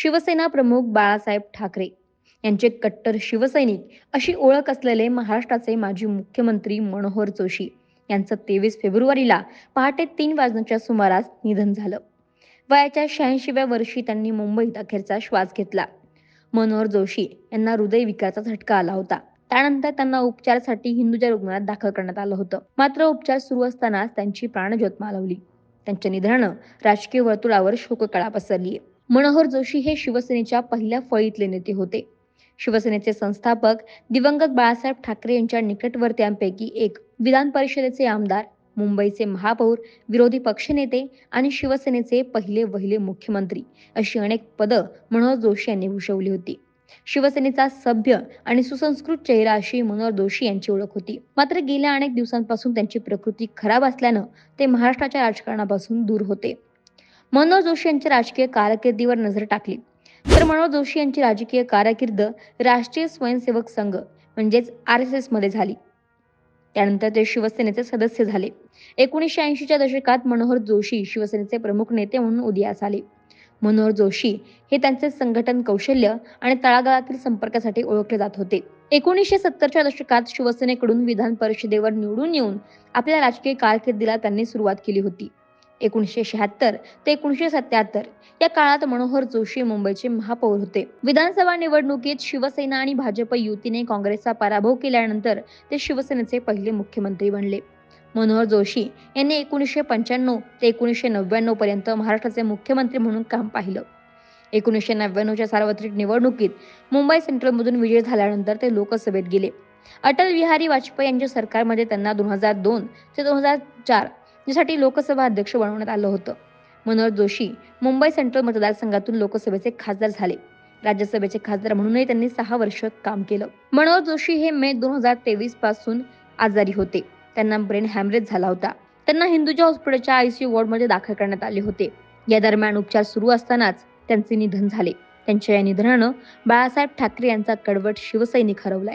शिवसेना प्रमुख बाळासाहेब ठाकरे यांचे कट्टर शिवसैनिक अशी ओळख असलेले महाराष्ट्राचे माजी मुख्यमंत्री मनोहर जोशी यांचं तेवीस फेब्रुवारीला पहाटे तीन वाजण्याच्या सुमारास निधन झालं. वयाच्या शहाऐंशीव्या वर्षी त्यांनी मुंबईत अखेरचा श्वास घेतला. मनोहर जोशी यांना हृदयविकाराचा झटका आला होता. त्यानंतर त्यांना उपचारासाठी हिंदुजा रुग्णालयात दाखल करण्यात आलं होतं. मात्र उपचार सुरू असतानाच त्यांची प्राणज्योत मालवली. त्यांच्या निधनानं राजकीय वर्तुळावर शोककळा पसरली मनोहर जोशी हे शिवसेनेच्या पहिल्या फळीतले नेते होते. शिवसेनेचे संस्थापक दिवंगत बाळासाहेब ठाकरे यांच्या निकटवर्त्यांपैकी एक विधान परिषदेचे आमदार मुंबईचे महापौर विरोधी पक्षनेते आणि शिवसेनेचे पहिले वहिले मुख्यमंत्री अशी अनेक पदं मनोहर जोशी यांनी भूषवली होती. शिवसेनेचा सभ्य आणि सुसंस्कृत चेहरा अशी मनोहर जोशी यांची ओळख होती. मात्र गेल्या अनेक दिवसांपासून त्यांची प्रकृती खराब असल्यानं ते महाराष्ट्राच्या राजकारणापासून दूर होते. मनोहर जोशी यांच्या राजकीय कारकिर्दीवर नजर टाकली. तर मनोहर जोशी यांची राजकीय कारकीर्द राष्ट्रीय स्वयंसेवक संघ म्हणजेच आर एस एसमध्ये झाली. त्यानंतर ते शिवसेनेचे सदस्य झाले. एकोणीसशे ऐंशीच्या दशकात मनोहर जोशी शिवसेनेचे प्रमुख नेते म्हणून उदयास आले. मनोहर जोशी हे त्यांचे संघटन कौशल्य आणि तळागाळातील संपर्कासाठी ओळखले जात होते. एकोणीसशे सत्तरच्या दशकात शिवसेनेकडून विधान परिषदेवर निवडून येऊन आपल्या राजकीय कारकिर्दीला त्यांनी सुरुवात केली होती. एकोणीसशे शहात्तर ते एकोणीसशे सत्याहत्तर या काळात मनोहर जोशी मुंबईचे महापौर होते. विधानसभा निवडणुकीत शिवसेना आणि भाजप युतीने काँग्रेसचा पराभव केल्यानंतर ते शिवसेनेचे पहिले मुख्यमंत्री बनले. मनोहर जोशी यांनी एकोणीसशे पंच्याण्णव ते एकोणीसशे नव्याण्णव पर्यंत महाराष्ट्राचे मुख्यमंत्री म्हणून काम पाहिलं. एकोणीसशे नव्याण्णवच्या सार्वत्रिक निवडणुकीत मुंबई सेंट्रलमधून विजय झाल्यानंतर ते लोकसभेत गेले. अटल बिहारी वाजपेयी यांच्या सरकारमध्ये त्यांना दोन हजार दोन ते दोन हजार चार ज्यासाठी लोकसभा अध्यक्ष बनवण्यात आलं होतं. मनोहर जोशी मुंबई सेंट्रल मतदारसंघातून लोकसभेचे खासदार झाले. राज्यसभेचे खासदार म्हणूनही त्यांनी सहा वर्ष काम केलं. मनोहर जोशी हे मे दोन हजार तेवीसपासून आजारी होते. त्यांना ब्रेन हॅमरेज झाला होता. त्यांना हिंदुजा हॉस्पिटलच्या आयसीयू वॉर्डमध्ये दाखल करण्यात आले होते. या दरम्यान उपचार सुरू असतानाच त्यांचे निधन झाले. त्यांच्या या निधनानं बाळासाहेब ठाकरे यांचा कडवट शिवसैनिक हरवलाय.